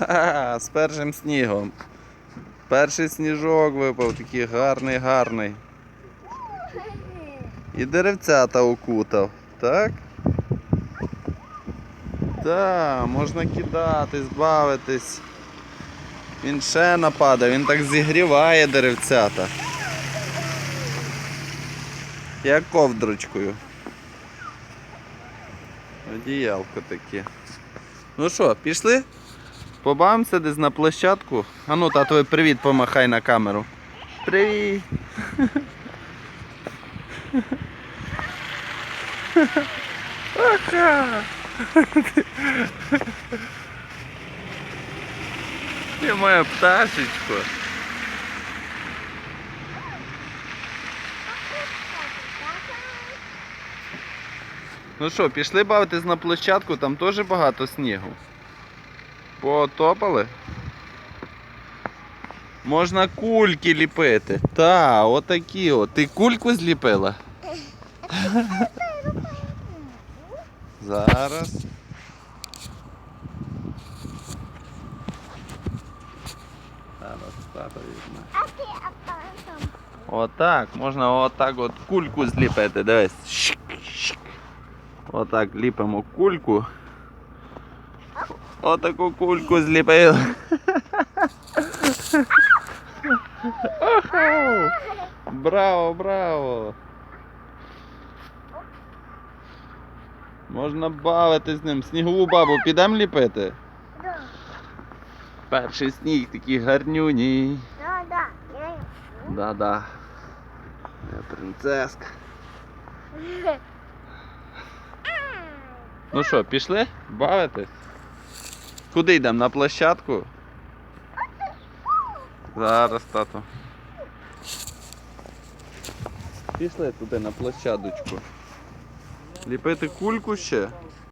Ха, з першим снігом. Перший сніжок випав, такий гарний, гарний. І деревцята окутав, так? Так, можна кидати, збавитись. Він ще нападає, він так зігріває деревцята. Як ковдрочкою. Одіялко таке. Ну що, пішли? Побавимося десь на площадку. А ну, татові привіт помахай на камеру. Привіт! Ти моя пташечко. Ну що, пішли бавитись на площадку, там теж багато снігу. Потопали? Можна кульки ліпити. Та, отакі от. Ти кульку зліпила? Зараз. Зараз тато візьме. Отак, можна отак от кульку зліпити, дивись. Отак ліпимо кульку. Отаку кульку зліпили. Оху! Браво, браво! Можна бавитись з ним. Снігову бабу підемо ліпити? Да, Перший сніг такий гарнюній. да, да. Да-да. Я принцеска. Ну що, пішли? Бавитись? Куди йдемо? На площадку? Зараз, тато. Пішли туди на площадочку. Ліпити кульку ще?